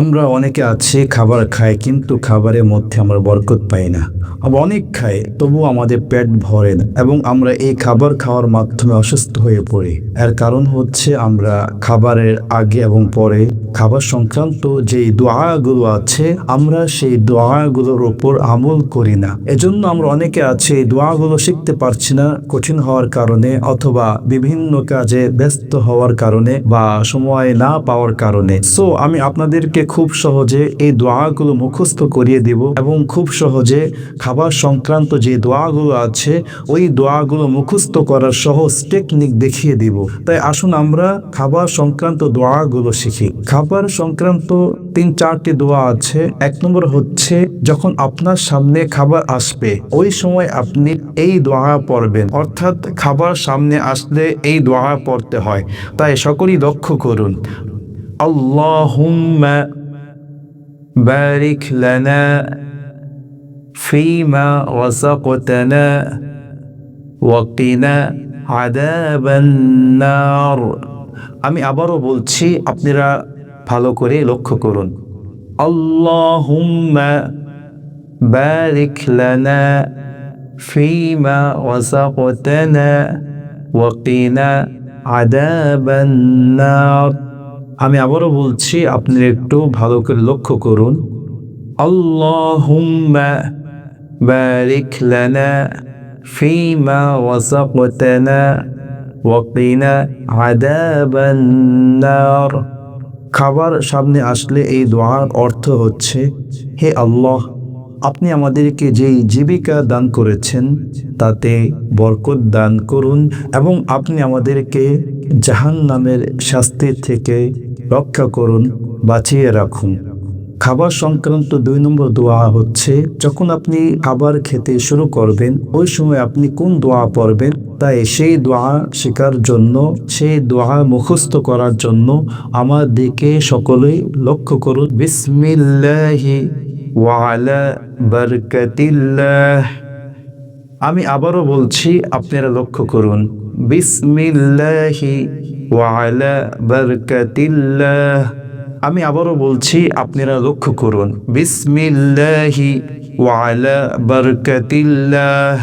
আমরা অনেকে আছে, খাবার খাই, কিন্তু খাবারের মধ্যে আমরা বরকত পাই না। আবার অনেক খাই তবু আমাদের পেট ভরে না এবং আমরা এই খাবার খাওয়ার মাধ্যমে অসুস্থ হয়ে পড়ি। এর কারণ হচ্ছে আমরা খাবারের আগে এবং পরে খাবার সংক্রান্ত যে দোয়াগুলো আছে, আমরা সেই দোয়াগুলোর উপর আমল করি না। এজন্য আমরা অনেকে আছে, এই দোয়াগুলো শিখতে পারছি না কঠিন হওয়ার কারণে অথবা বিভিন্ন কাজে ব্যস্ত হওয়ার কারণে বা সময় না পাওয়ার কারণে। সো আমি আপনাদেরকে খুব সহজে এই দোয়াগুলো মুখস্থ করিয়ে দিব এবং খুব সহজে খাবার সংক্রান্ত যে দোয়াগুলো আছে, ওই দোয়াগুলো মুখস্থ করার সহজ টেকনিক দেখিয়ে দিব। তাই আসুন আমরা খাবার সংক্রান্ত দোয়াগুলো শিখি। খাবার সংক্রান্ত তিন চারটি দোয়া আছে। এক নম্বর হচ্ছে, যখন আপনার সামনে খাবার আসবে, ওই সময় আপনি এই দোয়া পড়বেন। অর্থাৎ খাবার সামনে আসলে এই দোয়া পড়তে হয়। তাই সকলেই লক্ষ্য করুন। আল্লাহুম্মা বারিক লানা ফিমা রাযাকতানা ওয়াকিনা আযাবান নার আমি আবারও বলছি, আপনারা ভালো করে লক্ষ্য করুন। আল্লাহুম্মা বারিক লানা ফিমা রাযাকতানা ওয়াকিনা আযাবান নার। আমি আবারও বলছি, আপনি একটু ভালো করে লক্ষ্য করুন। ফিমা খাবার সামনে আসলে এই দোয়ার অর্থ হচ্ছে, হে আল্লাহ আপনি আমাদেরকে যেই জীবিকা দান করেছেন, তাতে বরকত দান করুন এবং আপনি আমাদেরকে জাহান নামের শাস্তির থেকে রক্ষা করুন, বাঁচিয়ে রাখুন। খাবার সংক্রান্ত দুই নম্বর দোয়া হচ্ছে, যখন আপনি খাবার খেতে শুরু করবেন, ওই সময় আপনি কোন দোয়া পড়বেন? তাই সেই দোয়া শেখার জন্য, সেই দোয়া মুখস্থ করার জন্য আমার দিকে সকলেই লক্ষ্য করুন। বিসমিল্লাহি ওয়ালা বারকাতিল্লাহ। আমি আবারও বলছি, আপনারা লক্ষ্য করুন, বিসমিল্লাহি ওয়ালা বারকাতিল্লাহ। আমি আবারও বলছি, আপনারা লক্ষ্য করুন, বিসমিল্লাহি ওয়ালা বারকাতিল্লাহ।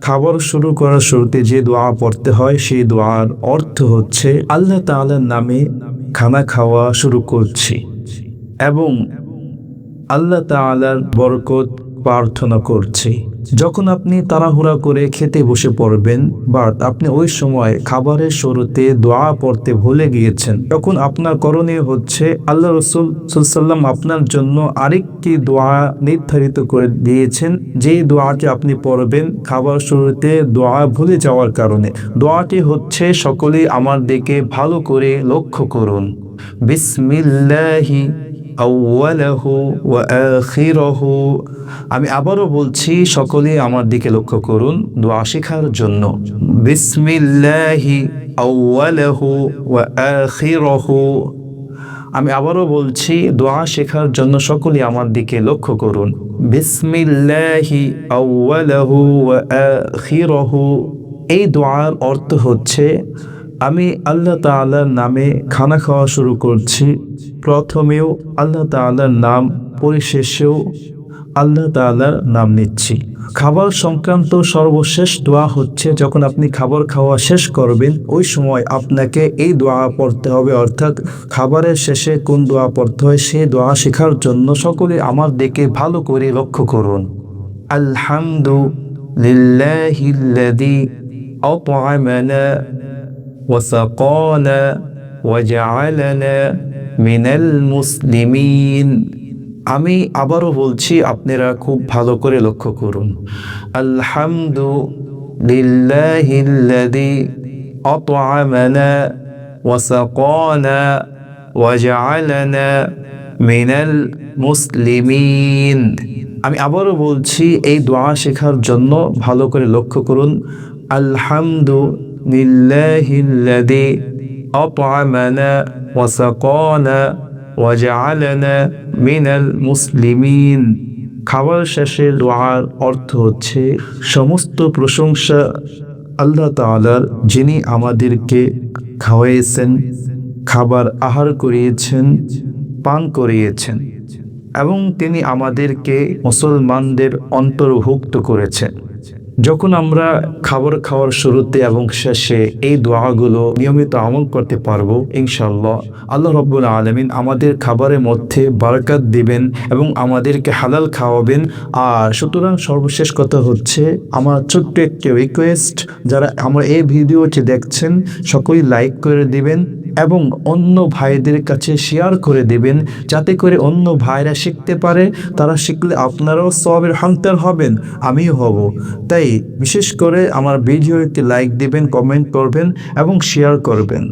খাবার শুরু করার শুরুতে যে দোয়া পড়তে হয়, সেই দোয়ার অর্থ হচ্ছে, আল্লাহ তাআলার নামে খানা খাওয়া শুরু করছি। এবং আল্লাহ তাআলার বরকত প্রার্থনা করছি। যখন আপনি তাড়াহুড়া করে খেতে বসে পড়বেন, বাট আপনি ওই সময় খাবারের শুরুতে দোয়া পড়তে ভুলে গিয়েছেন, তখন আপনার করণীয় হচ্ছে আল্লাহ রসুল আপনার জন্য আরেকটি দোয়া নির্ধারিত করে দিয়েছেন। যেই দোয়াটি আপনি পড়বেন খাবার শুরুতে দোয়া ভুলে যাওয়ার কারণে। দোয়াটি হচ্ছে, সকলেই আমার দিকে ভালো করে লক্ষ্য করুন। বিসমিল্লাহি আমি আবারও বলছি, সকলে আমার দিকে লক্ষ্য করুন, দোয়া শেখার জন্য। আমি আবারও বলছি, দোয়া শেখার জন্য সকলে আমার দিকে লক্ষ্য করুন। বিসমিল্লাহি এই দোয়ার অর্থ হচ্ছে আমি আল্লাহ তাল্লার নামে খানা খাওয়া শুরু করছি। প্রথমেও আল্লাহ তাল্লার নাম, পরিশেষেও আল্লাহ তাল্লার নাম নিচ্ছি। খাবার সংক্রান্ত সর্বশেষ দোয়া হচ্ছে, যখন আপনি খাবার খাওয়া শেষ করবেন, ওই সময় আপনাকে এই দোয়া পড়তে হবে। অর্থাৎ খাবারের শেষে কোন দোয়া পড়তে হয় সেই দোয়া শেখার জন্য সকলে আমার দিকে ভালো করে লক্ষ্য করুন। আলহামদু وسقانا وجعلنا من المسلمين আমি আবারও বলছি আপনারা খুব ভালো করে লক্ষ্য করুন আলহামদু লিল্লাহিল্লাযী আত'আমানা ওয়াসাকানা ওয়াজআলানা মিনাল মুসলিমিন আমি আবারও বলছি এই দোয়া শেখার জন্য ভালো করে লক্ষ্য করুন আলহামদু লিল্লাহিল্লাযী আত'আমানা ওয়াসাকানা ওয়াজআলানা মিনাল মুসলিমিন খাবার শেষে দোয়ার অর্থ হচ্ছে, সমস্ত প্রশংসা আল্লাহ তালার যিনি আমাদেরকে খাওয়াইয়েছেন, খাবার আহার করিয়েছেন, পান করিয়েছেন এবং তিনি আমাদেরকে মুসলমানদের অন্তর্ভুক্ত করেছেন। যখন আমরা খাবার খাওয়ার শুরুতে এবং শেষে এই দোয়াগুলো নিয়মিত আমল করতে পারব ইনশাল্লাহ আল্লাহ রব্বুল আলমিন আমাদের খাবারের মধ্যে বারকাত দিবেন এবং আমাদেরকে হালাল খাওয়াবেন। আর সুতরাং সর্বশেষ কথা হচ্ছে, আমার ছোট্ট একটি রিকোয়েস্ট যারা আমার এই ভিডিওটি দেখছেন, সকলেই লাইক করে দিবেন এবং অন্য ভাইদের কাছে শেয়ার করে দেবেন, যাতে করে অন্য ভাইরা শিখতে পারে, তারা শিখলে আপনারাও সবের হান্তার হবেন, আমিও হব। তাই বিশেষ করে আমার ভিডিও একটি লাইক দিবেন কমেন্ট করবেন এবং শেয়ার করবেন।